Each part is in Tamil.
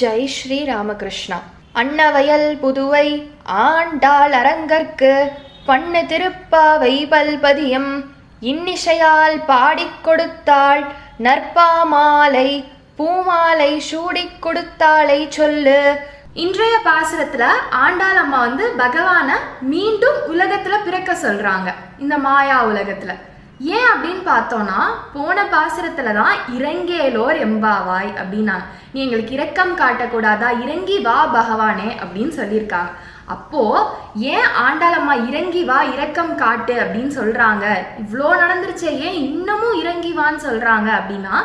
ஜெய் ஸ்ரீ ராமகிருஷ்ணா. அன்னவயல் புதுவை ஆண்டாள் அரங்கற்கு பண்ணு திருப்பாவை பல்பதியம். இன்னிசையால் பாடிக் கொடுத்தாள் நற்பாமாலை பூமாலை சூடிக் கொடுத்தாளை சொல்லு. இன்றைய பாசுரத்துல ஆண்டாள் அம்மா வந்து பகவான மீண்டும் உலகத்துல பிறக்க சொல்றாங்க. இந்த மாயா உலகத்துல. ஏன் அப்படின்னு பார்த்தோம்னா போன பாசுரத்துல தான் இறங்கேலோர் எம்பாவாய் அப்படின்னாங்க. நீ எங்களுக்கு இரக்கம் காட்டக்கூடாதா? இறங்கி வா பகவானே அப்படின்னு சொல்லியிருக்காங்க. அப்போ ஏன் ஆண்டாளம்மா இறங்கி வா இரக்கம் காட்டு அப்படின்னு சொல்றாங்க? இவ்வளோ நடந்துருச்சே ஏன் இன்னமும் இறங்கி வான்னு சொல்றாங்க அப்படின்னா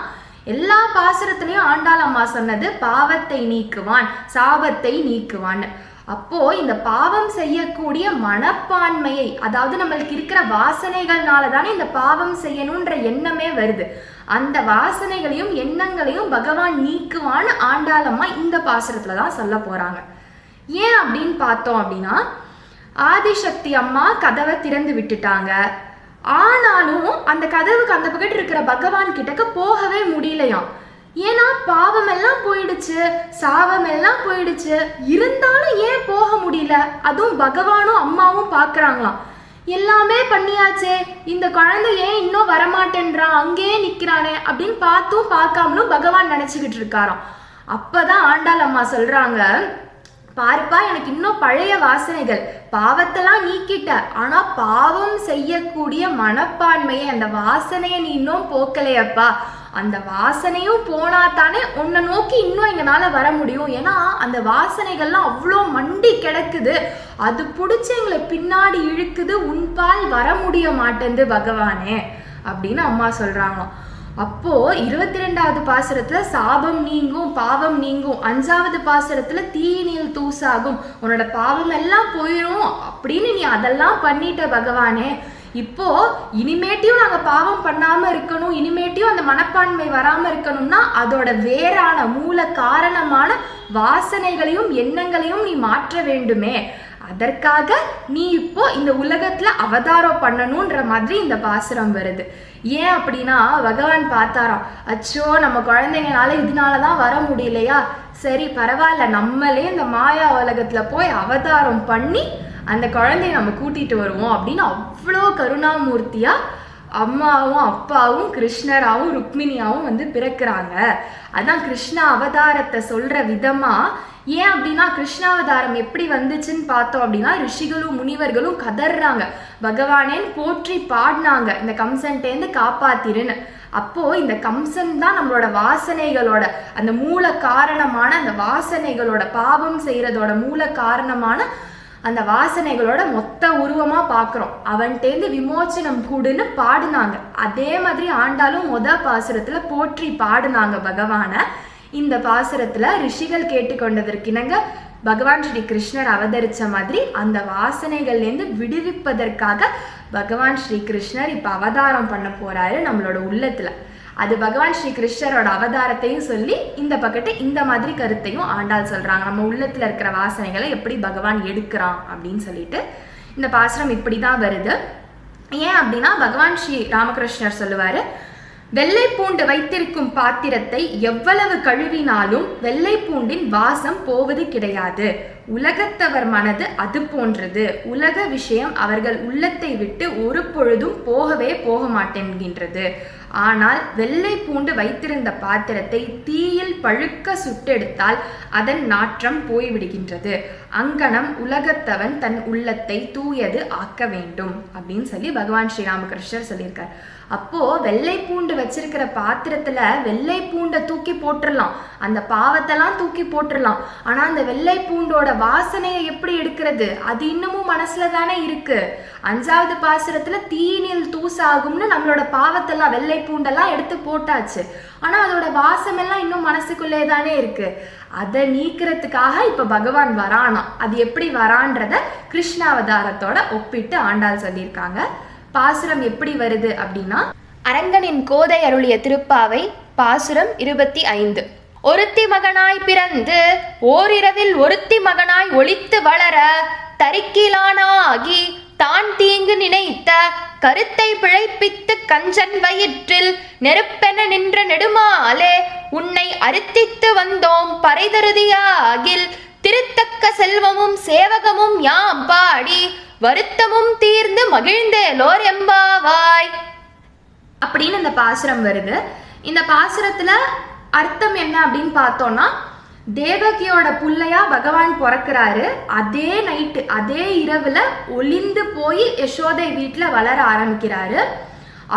எல்லா பாசுரத்திலையும் ஆண்டாளம்மா சொன்னது பாவத்தை நீக்குவான் சாபத்தை நீக்குவான் அப்போ இந்த பாவம் செய்யக்கூடிய மனப்பான்மையை அதாவது நம்மளுக்கு இருக்கிற வாசனைகள்னால தானே இந்த பாவம் செய்யணுன்ற எண்ணமே வருது. அந்த வாசனைகளையும் எண்ணங்களையும் பகவான் நீக்குவான்னு ஆண்டாளம்மா இந்த பாசுரத்துல தான் சொல்ல போறாங்க. ஏன் அப்படின்னு பார்த்தோம் அப்படின்னா ஆதிசக்தி அம்மா கதவை திறந்து விட்டுட்டாங்க. ஆனாலும் அந்த கதவுக்கு அந்த பக்கத்து இருக்கிற பகவான் கிட்டக்க போகவே முடியலையாம். ஏன்னா பாவம் எல்லாம் போயிடுச்சு சாவமெல்லாம் எல்லாம் போயிடுச்சு. இருந்தாலும் ஏன் போக முடியல? அதுவும் பகவானும் அம்மாவும் பார்க்குறாங்களாம். எல்லாமே பண்ணியாச்சே இந்த குழந்தை ஏன் இன்னும் வரமாட்டேன்றான் அங்கேயே நிற்கிறானே அப்படின்னு பார்த்தும் பார்க்காமலும் பகவான் நினச்சிக்கிட்டு இருக்காராம். அப்பதான் ஆண்டாள் அம்மா சொல்றாங்க பாருப்பா எனக்கு இன்னும் பழைய வாசனைகள். பாவத்தெல்லாம் நீக்கிட்ட. ஆனா பாவம் செய்யக்கூடிய மனப்பான்மையை அந்த வாசனையை நீ இன்னும் போக்கலையப்பா. அந்த வாசனையும் போனா தானே உன்னை நோக்கி இன்னும் எங்களால வர முடியும். ஏன்னா அந்த வாசனைகள்லாம் அவ்வளோ மண்டி கிடக்குது. அது பிடிச்சி எங்களை பின்னாடி இழுக்குது. உன்பால் வர முடிய மாட்டேந்து பகவானே அப்படின்னு அம்மா சொல்றாங்களாம். அப்போ இருபத்தி ரெண்டாவது பாசுரத்துல சாபம் நீங்கும் பாவம் நீங்கும். அஞ்சாவது பாசுரத்துல தீயினில் தூசாகும். உன்னோட பாவம் எல்லாம் போயிடும் அப்படின்னு நீ அதெல்லாம் பண்ணிட்ட பகவானே. இப்போ இனிமேட்டையும் நாங்க பாவம் பண்ணாம இருக்கணும். இனிமேட்டையும் அந்த மனப்பான்மை வராம இருக்கணும்னா அதோட வேறான மூல காரணமான வாசனைகளையும் எண்ணங்களையும் நீ மாற்ற வேண்டுமே. அதற்காக நீ இப்போ இந்த உலகத்துல அவதாரம் பண்ணணுன்ற மாதிரி இந்த பாசுரம் வருது. ஏன் அப்படின்னா பகவான் பார்த்தாராம் அச்சோ நம்ம குழந்தைங்கனால இதனால தான் வர முடியலையா? சரி பரவாயில்ல நம்மளே இந்த மாயா உலகத்துல போய் அவதாரம் பண்ணி அந்த குழந்தைய நம்ம கூட்டிட்டு வருவோம் அப்படின்னு அவ்வளோ கருணாமூர்த்தியா அம்மாவும் அப்பாவும் கிருஷ்ணராவும் ருக்மிணியாவும் வந்து பிறக்கிறாங்க. அதான் கிருஷ்ண அவதாரத்தை சொல்ற விதமா ஏன் அப்படின்னா கிருஷ்ணாவதாரம் எப்படி வந்துச்சுன்னு பார்த்தோம் அப்படின்னா ரிஷிகளும் முனிவர்களும் கதறாங்க பகவானேன்னு போற்றி பாடினாங்க. இந்த கம்சன்ட்டேந்து காப்பாத்திருன்னு. அப்போ இந்த கம்சன் தான் நம்மளோட வாசனைகளோட அந்த மூல காரணமான அந்த வாசனைகளோட பாவம் செய்யறதோட மூல காரணமான அந்த வாசனைகளோட மொத்த உருவமா பார்க்குறோம் அவன்கிட்டேந்து விமோச்சனம் கூடுன்னு பாடினாங்க. அதே மாதிரி ஆண்டாலும் மொத பாசுரத்துல போற்றி பாடினாங்க பகவான. இந்த பாசுரத்துல ரிஷிகள் கேட்டுக்கொண்டதற்கிணங்க பகவான் ஸ்ரீ கிருஷ்ணர் அவதரிச்ச மாதிரி அந்த வாசனைகள்லேருந்து விடுவிப்பதற்காக பகவான் ஸ்ரீ கிருஷ்ணர் இப்ப அவதாரம் பண்ண போறாரு நம்மளோட உள்ளத்துல. அது பகவான் ஸ்ரீ கிருஷ்ணரோட அவதாரத்தையும் சொல்லி இந்த பக்கத்து இந்த மாதிரி கருத்தையும் ஆண்டாள் சொல்றாங்க. நம்ம உள்ளத்துல இருக்கிற வாசனைகளை எப்படி பகவான் எடுக்கிறான் அப்படின்னு சொல்லிட்டு இந்த பாசுரம் இப்படி தான் வருது. ஏன் அப்படின்னா பகவான் ஸ்ரீ ராமகிருஷ்ணர் சொல்லுவாரு வெள்ளை பூண்டு வைத்திருக்கும் பாத்திரத்தை எவ்வளவு கழுவினாலும் வெள்ளை பூண்டின் வாசம் போவது கிடையாது. உலகத்தவர் மனது அது போன்றது. உலக விஷயம் அவர்கள் உள்ளத்தை விட்டு ஒரு பொழுதும் போகவே போக மாட்டேன்கின்றது ஆனால் வெள்ளை பூண்டு வைத்திருந்த பாத்திரத்தை தீயில் பழுக்க சுட்டெடுத்தால் அதன் நாற்றம் போய்விடுகின்றது. அங்கனம் உலகத்தவன் தன் உள்ளத்தை தூயது ஆக்க வேண்டும் அப்படின்னு சொல்லி பகவான் ஸ்ரீராமகிருஷ்ணர் சொல்லியிருக்கார். அப்போ வெள்ளை பூண்டு வச்சிருக்கிற பாத்திரத்துல வெள்ளை பூண்டை தூக்கி போட்டுடலாம் அந்த பாவத்தெல்லாம் தூக்கி போட்டுடலாம் ஆனா அந்த வெள்ளை பூண்டோட வாசனையை எப்படி எடுக்கிறது? அது இன்னமும் மனசுல தானே இருக்கு. அஞ்சாவது பாசுரத்துல தீனில் தூசாகும்னு நம்மளோட பாவத்தெல்லாம் வெள்ளை பூண்டெல்லாம் எடுத்து போட்டாச்சு. ஆனா அதோட வாசமெல்லாம் இன்னும் மனசுக்குள்ளே தானே இருக்கு. அதை நீக்கிறதுக்காக இப்ப பகவான் வரானா அது எப்படி வரான்றத கிருஷ்ணாவதாரத்தோட ஒப்பிட்டு ஆண்டாள் சொல்லியிருக்காங்க. பாசுரம் எப்படி வருது அப்படின்னா அரங்கனின் கோதை அருளிய திருப்பாவை பாசுரம் இருபத்தி ஐந்து. ஒருத்தி மகனாய் பிறந்து ஓரிரவில் ஒருத்தி மகனாய் ஒளித்து வளர தரிக்கிலானாகி தான் தீங்கு நினைத்த கருத்தை பிழைப்பித்து கஞ்சன் வயிற்றில் நெருப்பென நின்ற நெடுமாலே உன்னை அறுத்தித்து வந்தோம் பறைதருதியாகில் திருத்தக்க செல்வமும் சேவகமும் யாம் பாடி வருத்தமும் தீர்ந்து மகிழ்ந்தேலோர் எம்பாவாய். அப்படின்னு இந்த பாசுரம் வருது. இந்த பாசுரத்துல அர்த்தம் என்ன அப்படின்னு பார்த்தோம்னா தேவகியோட புள்ளையா பகவான் பிறக்கிறாரு. அதே நைட்டு அதே இரவுல ஒளிந்து போய் யசோதை வீட்டில் வளர ஆரம்பிக்கிறாரு.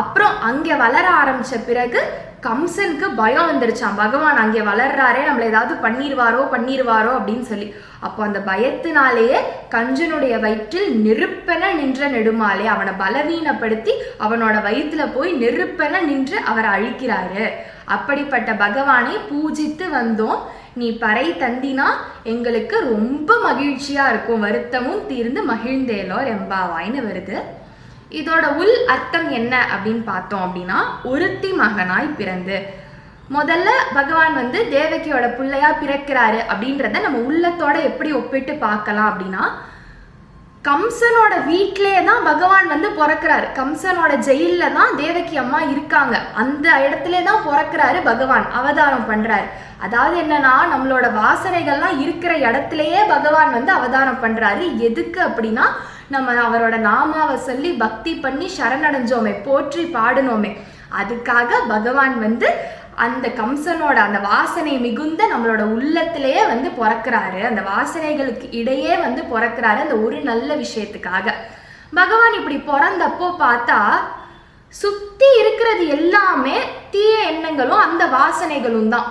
அப்புறம் அங்கே வளர ஆரம்பிச்ச பிறகு கம்சனுக்கு பயம் வந்துருச்சான் பகவான் அங்கே வளர்றாரே நம்மளை ஏதாவது பண்ணிடுவாரோ பண்ணிடுவாரோ அப்படின்னு சொல்லி. அப்போ அந்த பயத்தினாலேயே கஞ்சனுடைய வயிற்றில் நெருப்பென நின்ற நெடுமாலே அவனை பலவீனப்படுத்தி அவனோட வயிற்றுல போய் நெருப்பென நின்று அவரை அழிக்கிறாரு. அப்படிப்பட்ட பகவானை பூஜித்து வந்தோம். நீ பறை தந்தினா எங்களுக்கு ரொம்ப மகிழ்ச்சியா இருக்கும். வருத்தமும் தீர்ந்து மகிழ்ந்தேலோ எம்பாவாய்னு வருது. இதோட உள் அர்த்தம் என்ன அப்படின்னு பார்த்தோம் அப்படின்னா ஒருத்தி மகனாய் பிறந்து. முதல்ல பகவான் வந்து தேவகியோட பிள்ளையா பிறக்கிறாரு அப்படின்றத நம்ம உள்ளத்தோட எப்படி ஒப்பிட்டு பார்க்கலாம் அப்படின்னா கம்சனோட வீட்டிலே தான் பகவான் வந்து பிறக்கிறாரு. கம்சனோட ஜெயிலில் தான் தேவகி அம்மா இருக்காங்க. அந்த இடத்துல தான் பிறக்கிறாரு பகவான். அவதாரம் பண்றாரு. அதாவது என்னன்னா நம்மளோட வாசனைகள்லாம் இருக்கிற இடத்துலயே பகவான் வந்து அவதாரம் பண்றாரு. எதுக்கு அப்படின்னா நம்ம அவரோட நாமாவை சொல்லி பக்தி பண்ணி சரணடைஞ்சோமே போற்றி பாடினோமே. அதுக்காக பகவான் வந்து அந்த கம்சனோட அந்த வாசனை மிகுந்த நம்மளோட உள்ளத்திலேயே வந்து பிறக்கிறாரு. அந்த வாசனைகளுக்கு இடையே வந்து பிறக்கிறாரு அந்த ஒரு நல்ல விஷயத்துக்காக. பகவான் இப்படி பிறந்தப்போ பார்த்தா சுத்தி இருக்கிறது எல்லாமே தீய எண்ணங்களும் அந்த வாசனைகளும் தான்.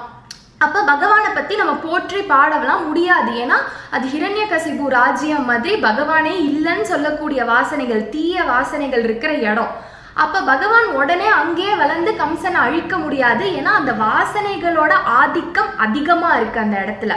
அப்ப பகவானை பத்தி நம்ம போற்றி பாடலாம் முடியாது. ஏன்னா அது ஹிரண்யகசிபு ராஜ்யம் மாதிரி பகவானே இல்லைன்னு சொல்லக்கூடிய வாசனைகள் தீய வாசனைகள் இருக்கிற இடம். அப்போ பகவான் உடனே அங்கேயே வளர்ந்து கம்சனை அழிக்க முடியாது. ஏன்னா அந்த வாசனைகளோட ஆதிக்கம் அதிகமாக இருக்கு அந்த இடத்துல.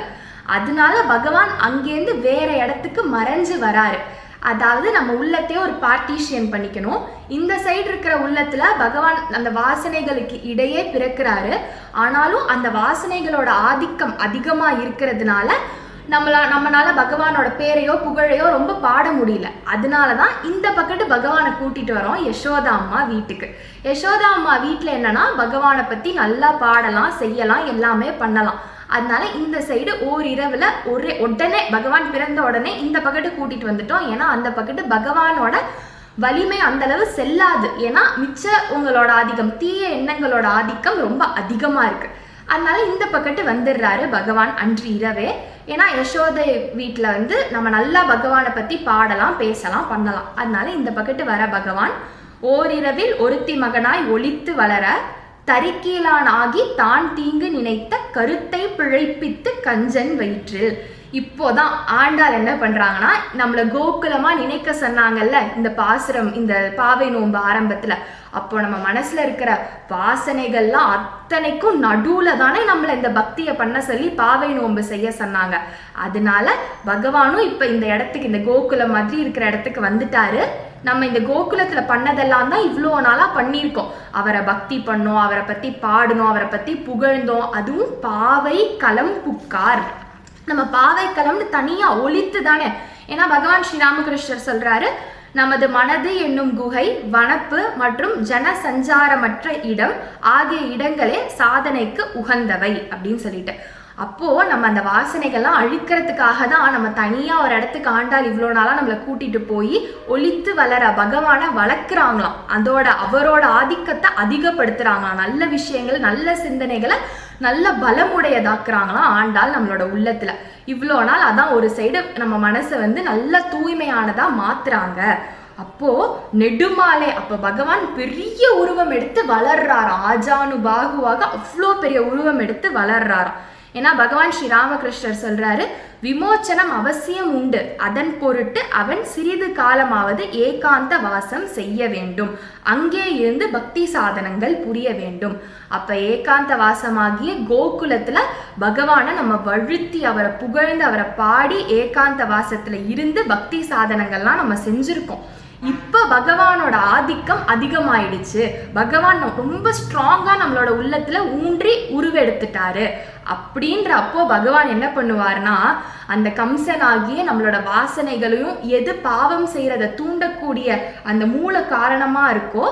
அதனால பகவான் அங்கேருந்து வேற இடத்துக்கு மறைஞ்சு வராரு. அதாவது நம்ம உள்ளத்தையே ஒரு பார்ட்டிஷியன் பண்ணிக்கணும். இந்த சைடு இருக்கிற உள்ளத்துல பகவான் அந்த வாசனைகளுக்கு இடையே பிறக்கிறாரு. ஆனாலும் அந்த வாசனைகளோட ஆதிக்கம் அதிகமா இருக்கிறதுனால நம்மளா நம்மனால பகவானோட பேரையோ புகழையோ ரொம்ப பாட முடியல. அதனால தான் இந்த பக்கத்து பகவானை கூட்டிட்டு வரோம் யசோதா அம்மா வீட்டுக்கு. யசோதா அம்மா வீட்டில் என்னன்னா பகவானை பத்தி நல்லா பாடலாம் செய்யலாம் எல்லாமே பண்ணலாம். அதனால இந்த சைடு ஓரிரவுல ஒரே உடனே பகவான் பிறந்த உடனே இந்த பக்கத்து கூட்டிட்டு வந்துட்டோம். ஏன்னா அந்த பக்கத்து பகவானோட வலிமை அந்த அளவு செல்லாது. ஏன்னா மிச்ச உங்களோட ஆதிக்கம் தீய எண்ணங்களோட ஆதிக்கம் ரொம்ப அதிகமா இருக்கு. அதனால இந்த பக்கத்து வந்துடுறாரு பகவான் அன்று இரவே. ஏன்னா யசோதை வீட்டில் வந்து நம்ம நல்லா பகவானை பற்றி பாடலாம் பேசலாம் பண்ணலாம். அதனால இந்த பக்கத்து வர பகவான் ஓரிரவில் ஒருத்தி மகனாய் ஒழித்து வளர தறிக்கீழான் ஆகி தான் தீங்கு நினைத்த கருத்தை பிழைப்பித்து கஞ்சன் வயிற்றில். இப்போதான் ஆண்டாள் என்ன பண்றாங்கன்னா நம்மளை கோகுலமா நினைக்க சொன்னாங்கல்ல இந்த பாசுரம் இந்த பாவை நோன்பு ஆரம்பத்துல. அப்போ நம்ம மனசுல இருக்கிற வாசனைகள்லாம் அத்தனைக்கும் நடுவுல தானே நம்மள இந்த பக்தியை பண்ண சொல்லி பாவை நோன்பு செய்ய சொன்னாங்க. அதனால பகவானும் இப்ப இந்த இடத்துக்கு இந்த கோகுலம் மாதிரி இருக்கிற இடத்துக்கு வந்துட்டாரு. நம்ம இந்த கோகுலத்துல பண்ணதெல்லாம் தான் இவ்வளோ நாளா பண்ணியிருக்கோம். அவரை பக்தி பண்ணோம் அவரை பத்தி பாடணும் அவரை பத்தி புகழ்ந்தோம். அதுவும் பாவை களம் புக்கார். நம்ம பாவை தனியாக தனியா ஒழித்து தானே? ஏன்னா பகவான் ஸ்ரீராமகிருஷ்ணர் சொல்றாரு நமது மனது என்னும் குகை வனப்பு மற்றும் ஜன சஞ்சாரமற்ற இடம் ஆகிய இடங்களே சாதனைக்கு உகந்தவை அப்படின்னு சொல்லிட்டு. அப்போது நம்ம அந்த வாசனைகள்லாம் அழிக்கிறதுக்காக தான் நம்ம தனியாக ஒரு இடத்துக்கு ஆண்டால் இவ்வளோ நாளாக நம்மளை கூட்டிகிட்டு போய் ஒழித்து வளர பகவானை வளர்க்குறாங்களாம். அதோட அவரோட ஆதிக்கத்தை அதிகப்படுத்துகிறாங்களாம் நல்ல விஷயங்கள் நல்ல சிந்தனைகளை நல்ல பலமுடையதாக்குறாங்களாம் ஆண்டாள் நம்மளோட உள்ளத்தில். இவ்வளோ நாள் அதான் ஒரு சைடு நம்ம மனசை வந்து நல்ல தூய்மையானதாக மாற்றுறாங்க அப்போ நெடுமாலே அப்ப பகவான் பெரிய உருவம் எடுத்து வளர்றாராம். ஆஜானு பாகுவாக அவ்வளோ பெரிய உருவம் எடுத்து வளர்றாராம். ஏன்னா பகவான் ஸ்ரீ ராமகிருஷ்ணர் சொல்றாரு விமோச்சனம் அவசியம் உண்டு. அதன் பொருட்டு அவன் சிறிது காலமாவது ஏகாந்த வாசம் செய்ய வேண்டும். அங்கே இருந்து பக்தி சாதனங்கள் புரிய வேண்டும். அப்ப ஏகாந்த வாசமாகிய கோகுலத்துல பகவானை நம்ம வழுத்தி அவரை புகழ்ந்து அவரை பாடி ஏகாந்த வாசத்துல இருந்து பக்தி சாதனங்கள்லாம் நம்ம செஞ்சிருக்கோம். இப்போ பகவானோட ஆதிக்கம் அதிகமாயிடுச்சு. பகவான் ரொம்ப ஸ்ட்ராங்கா நம்மளோட உள்ளத்துல ஊன்றி உருவெடுத்துட்டாரு அப்படின்ற அப்போ பகவான் என்ன பண்ணுவார்னா அந்த கம்சனாகிய நம்மளோட வாசனைகளையும் எது பாவம் செய்யறத தூண்டக்கூடிய அந்த மூல காரணமா இருக்கோ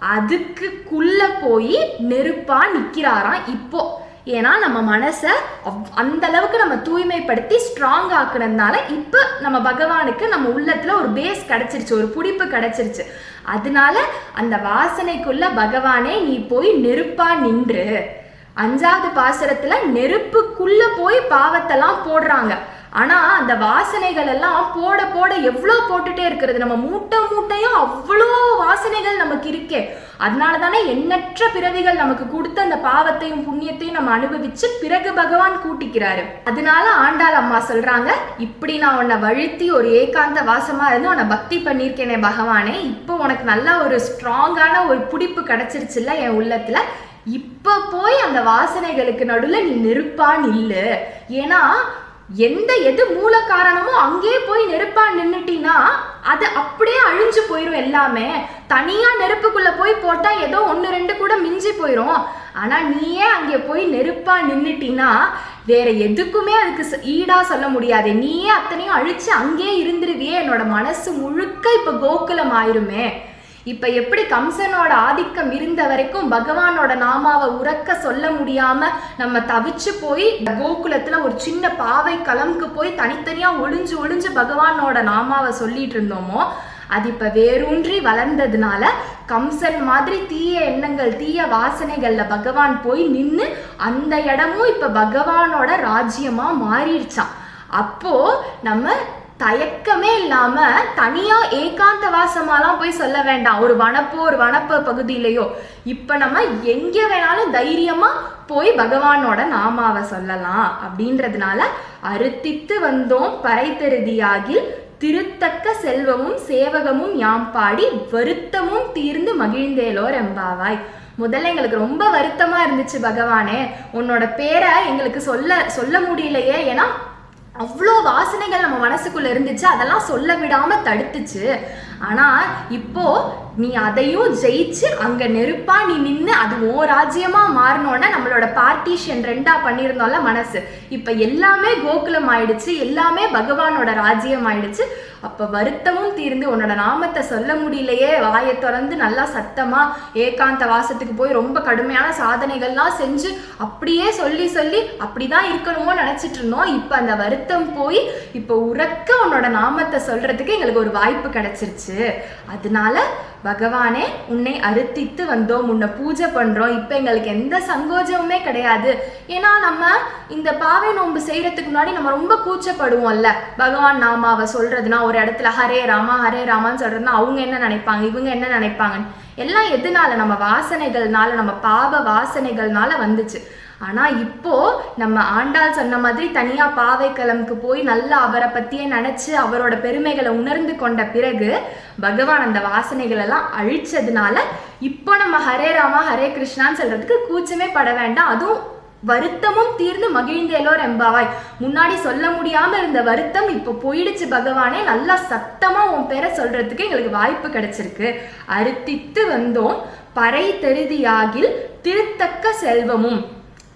அதுக்குள்ள போய் நெருப்பா நிக்கிறாராம் இப்போ. ஏன்னா நம்ம மனசை அவ்- அந்த அளவுக்கு நம்ம தூய்மைப்படுத்தி ஸ்ட்ராங் ஆக்குனதுனால இப்போ நம்ம பகவானுக்கு நம்ம உள்ளத்துல ஒரு பேஸ் கிடைச்சிருச்சு ஒரு பிடிப்பு கிடைச்சிருச்சு. அதனால அந்த வாசனைக்குள்ள பகவானே நீ போய் நெருப்பா நின்று. அஞ்சாவது பாசுரத்துல நெருப்புக்குள்ள போய் பாவத்தெல்லாம் போடுறாங்க. ஆனால் அந்த வாசனைகள் எல்லாம் போட போட எவ்வளோ போட்டுட்டே இருக்கிறது. நம்ம மூட்டை மூட்டையும் அவ்வளோ வாசனைகள் நமக்கு இருக்கே. அதனால தானே எண்ணற்ற பிறவிகள் நமக்கு கொடுத்த அந்த பாவத்தையும் புண்ணியத்தையும் நம்ம அனுபவிச்சு பிறகு பகவான் கூட்டிக்கிறாரு. அதனால ஆண்டாள் அம்மா சொல்றாங்க இப்படி நான் உன்னை வழுத்தி ஒரு ஏகாந்த வாசமா இருந்து உன்னை பக்தி பண்ணியிருக்கேனே பகவானே. இப்போ உனக்கு நல்லா ஒரு ஸ்ட்ராங்கான ஒரு பிடிப்பு கிடைச்சிருச்சுல்ல என் உள்ளத்துல. இப்போ போய் அந்த வாசனைகளுக்கு நடுவில் நீ நெருப்பான் இல்லை ஏன்னா எந்த எது மூல காரணமோ அங்கேயே போய் நெருப்பா நின்னுட்டீன்னா அது அப்படியே அழிஞ்சு போயிடும் எல்லாமே. தனியா நெருப்புக்குள்ள போய் போட்டா ஏதோ ஒன்று ரெண்டு கூட மிஞ்சி போயிடும் ஆனா நீயே அங்கே போய் நெருப்பா நின்னுட்டீன்னா வேற எதுக்குமே அதுக்கு ஈடா சொல்ல முடியாது. நீயே அத்தனையும் அழிச்சு அங்கேயே இருந்துருவியே. என்னோட மனசு முழுக்க இப்ப கோகுலம் ஆயிருமே. இப்ப எப்படி கம்சனோட ஆதிக்கம் இருந்த வரைக்கும் பகவானோட நாமாவை உறக்க சொல்ல முடியாம நம்ம தவிச்சு போய் கோகுலத்துல ஒரு சின்ன பாவை கலம்க்கு போய் தனித்தனியா ஒளிஞ்சு ஒளிஞ்சு பகவானோட நாமாவை சொல்லிட்டு இருந்தோமோ அது இப்ப வேரூன்றி வளர்ந்ததுனால கம்சன் மாதிரி தீய எண்ணங்கள் தீய வாசனைகள்ல பகவான் போய் நின்று அந்த இடமும் இப்ப பகவானோட ராஜ்யமா மாறிடுச்சான் அப்போ நம்ம தயக்கமே இல்லாம தனியா ஏகாந்த வாசமாலாம் போய் சொல்ல வேண்டாம். ஒரு வனப்போ ஒரு வனப்ப பகுதியிலையோ. இப்ப நம்ம எங்க வேணாலும் தைரியமா போய் பகவானோட நாமாவை சொல்லலாம் அப்படின்றதுனால அறுத்தித்து வந்தோம் பறைத்தருதியாகி திருத்தக்க செல்வமும் சேவகமும் யாம் பாடி வருத்தமும் தீர்ந்து மகிழ்ந்தேலோ ரெம்பாவாய் முதல்ல எங்களுக்கு ரொம்ப வருத்தமா இருந்துச்சு பகவானே. உன்னோட பேரை எங்களுக்கு சொல்ல சொல்ல முடியலையே. ஏன்னா அவ்வளோ வாசனைகள் நம்ம மனசுக்குள்ள இருந்துச்சு. அதெல்லாம் சொல்ல விடாம தடுத்துச்சு. ஆனால் இப்போ நீ அதையும் ஜெயிச்சு அங்க நெருப்பா நீ நின்று அது ஓ ராஜ்யமா மாறினோன்னா நம்மளோட பார்ட்டிஷன் ரெண்டா பண்ணியிருந்தோம்ல மனசு. இப்ப எல்லாமே கோகுலம் ஆயிடுச்சு எல்லாமே பகவானோட ராஜ்யம் ஆயிடுச்சு. அப்ப வருத்தமும் தீர்ந்து உன்னோட நாமத்தை சொல்ல முடியலையே வாயை திறந்து நல்லா சத்தமா ஏகாந்த வாசத்துக்கு போய் ரொம்ப கடுமையான சாதனைகள்லாம் செஞ்சு அப்படியே சொல்லி சொல்லி அப்படிதான் இருக்கணுமோ நினைச்சிட்டு இருந்தோம். இப்ப அந்த வருத்தம் போய் இப்ப உறக்க உன்னோட நாமத்தை சொல்றதுக்கு எங்களுக்கு ஒரு வாய்ப்பு கிடைச்சிருச்சு. அதனால பகவானே உன்னை அறுத்தித்து வந்தோம் உன்னை பூஜை பண்றோம். இப்ப எங்களுக்கு எந்த சங்கோஜமுமே கிடையாது. ஏன்னா நம்ம இந்த பாவை நோன்பு செய்யறதுக்கு முன்னாடி நம்ம ரொம்ப கூச்சப்படுவோம்ல. பகவான் நாமாவை சொல்றதுனா ஒரு இடத்துல ஹரே ராமா ஹரே ராமான்னு சொல்றதுன்னா அவங்க என்ன நினைப்பாங்க? இவங்க என்ன நினைப்பாங்க எல்லாம் எதனால? நம்ம வாசனைகள்னால நம்ம பாவ வாசனைகள்னால வந்துச்சு. ஆனால் இப்போ நம்ம ஆண்டாள் சொன்ன மாதிரி தனியாக பாவைக்களம்க்கு போய் நல்லா அவரை பற்றியே நினச்சி அவரோட பெருமைகளை உணர்ந்து கொண்ட பிறகு பகவான் அந்த வாசனைகளெல்லாம் அழிச்சதுனால இப்போ நம்ம ஹரே ராமா ஹரே கிருஷ்ணான்னு சொல்கிறதுக்கு கூச்சமே பட வேண்டாம். அதுவும் வருத்தமும் தீர்ந்து மகிழ்ந்தேலோ எம்பாவாய் முன்னாடி சொல்ல முடியாம இருந்த வருத்தம் இப்போ போயிடுச்சு பகவானே. நல்லா சத்தமா உன் பேரை சொல்றதுக்கு எங்களுக்கு வாய்ப்பு கிடைச்சிருக்கு. அறுத்தித்து வந்தோம் பறை தெருதியாகில் திருத்தக்க செல்வமும்.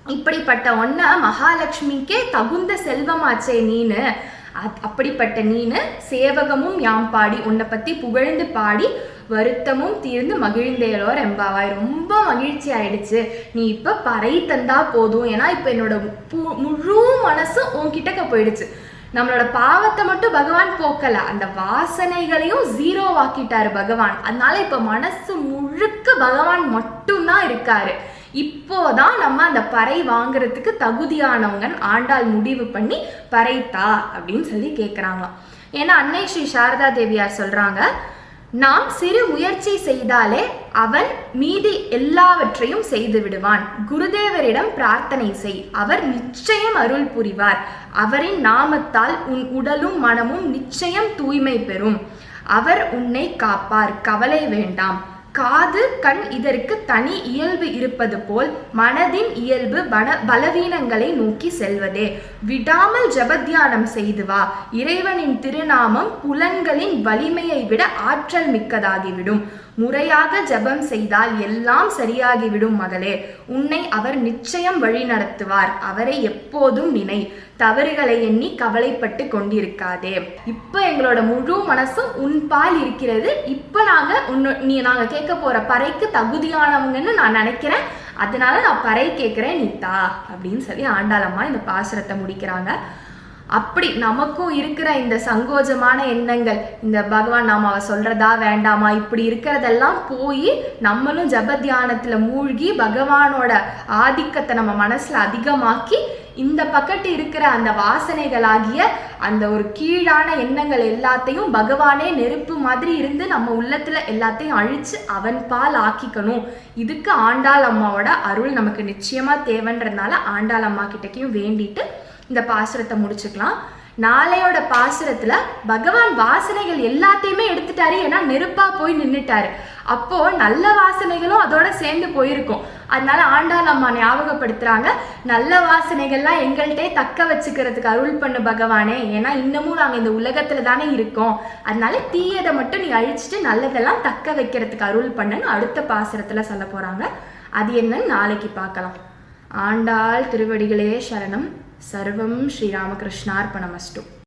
இப்படிப்பட்ட ஒன்ன மகாலட்சுமிக்கே தகுந்த செல்வமாச்சே நீனு. அப்- அப்படிப்பட்ட நீனு சேவகமும் யாம் பாடி உன்னை பத்தி புகழ்ந்து பாடி வருத்தமும் தீர்ந்து மகிழ்ந்தேலோர் எம்பாவாய் ரொம்ப மகிழ்ச்சி ஆயிடுச்சு. நீ இப்ப பறை தந்தா போதும். ஏன்னா இப்ப என்னோட பு- முழு மனசும் உன்கிட்டக்க போயிடுச்சு. நம்மளோட பாவத்தை மட்டும் பகவான் போக்கல. அந்த வாசனைகளையும் ஜீரோ ஆக்கிட்டாரு பகவான். அதனால இப்ப மனசு முழுக்க பகவான் மட்டும்தான் இருக்காரு. இப்போதான் நம்ம அந்த பறை வாங்குறதுக்கு தகுதியானவங்க ஆண்டாள் முடிவு பண்ணி பறைத்தா அப்படின்னு சொல்லி கேட்குறாங்களாம் ஏன்னா அன்னை ஸ்ரீ சாரதா தேவியார் சொல்றாங்க நாம் சிறு முயற்சி செய்தாலே அவன் மீதி எல்லாவற்றையும் செய்து விடுவான். குருதேவரிடம் பிரார்த்தனை செய். அவர் நிச்சயம் அருள் புரிவார். அவரின் நாமத்தால் உன் உடலும் மனமும் நிச்சயம் தூய்மை பெறும். அவர் உன்னை காப்பார். கவலை வேண்டாம். காது கண் இதற்கு தனி இயல்பு இருப்பது போல் மனதின் இயல்பு பல பலவீனங்களை நோக்கி செல்வதே. விடாமல் ஜபத்தியானம் செய்து வா. இறைவனின் திருநாமம் புலன்களின் வலிமையை விட ஆற்றல் மிக்கதாகிவிடும். முறையாக ஜெபம் செய்தால் எல்லாம் சரியாகிவிடும் மகளே. உன்னை அவர் நிச்சயம் வழி நடத்துவார். அவரை எப்போதும் நினை. தவறுகளை எண்ணி கவலைப்பட்டு கொண்டிருக்காதே. இப்போ எங்களோட முழு மனசும் உன் பால் இருக்கிறது. இப்போ நாங்க உன்னு நீ நாங்க கேட்க போற பறைக்கு தகுதியானவங்கன்னு நான் நினைக்கிறேன். அதனால நான் பறை கேட்கிறேன் நீ தா அப்படின்னு சொல்லி ஆண்டாளம்மா இந்த பாசுரத்தை முடிக்கிறாங்க. அப்படி நமக்கும் இருக்கிற இந்த சங்கோஜமான எண்ணங்கள் இந்த பகவான் நாம அவ சொல்றதா வேண்டாமா இப்படி இருக்கிறதெல்லாம் போய் நம்மளும் ஜப தியானத்துல மூழ்கி பகவானோட ஆதிக்கத்தை நம்ம மனசுல அதிகமாக்கி இந்த பக்கத்து இருக்கிற அந்த வாசனைகளாகிய அந்த ஒரு கீழான எண்ணங்கள் எல்லாத்தையும் பகவானே நெருப்பு மாதிரி இருந்து நம்ம உள்ளத்துல எல்லாத்தையும் அழிச்சு அவன் பால் ஆக்கிக்கணும். இதுக்கு ஆண்டாள் அம்மாவோட அருள் நமக்கு நிச்சயமா தேவைன்றதுனால ஆண்டாள் அம்மா கிட்டக்கையும் வேண்டிட்டு இந்த பாசுரத்தை முடிச்சுக்கலாம். நாளையோட பாசுரத்துல பகவான் வாசனைகள் எல்லாத்தையுமே எடுத்துட்டாரு. ஏன்னா நெருப்பா போய் நின்னுட்டாரு. அப்போ நல்ல வாசனைகளும் அதோட சேர்ந்து போயிருக்கும். அதனால ஆண்டாள் அம்மா ஞாபகப்படுத்துறாங்க. நல்ல வாசனைகள்லாம் எங்கள்கிட்டே தக்க வச்சுக்கிறதுக்கு அருள் பண்ணு பகவானே. ஏன்னா இன்னமும் நாங்க இந்த உலகத்துல தானே இருக்கோம். அதனால தீயதை மட்டும் நீ அழிச்சிட்டு நல்லதெல்லாம் தக்க வைக்கிறதுக்கு அருள் பண்ணுன்னு அடுத்த பாசுரத்துல சொல்ல போறாங்க. அது என்னன்னு நாளைக்கு பார்க்கலாம். ஆண்டாள் திருவடிகளே சரணம். సర్వం శ్రీరామకృష్ణార్పణమస్తు.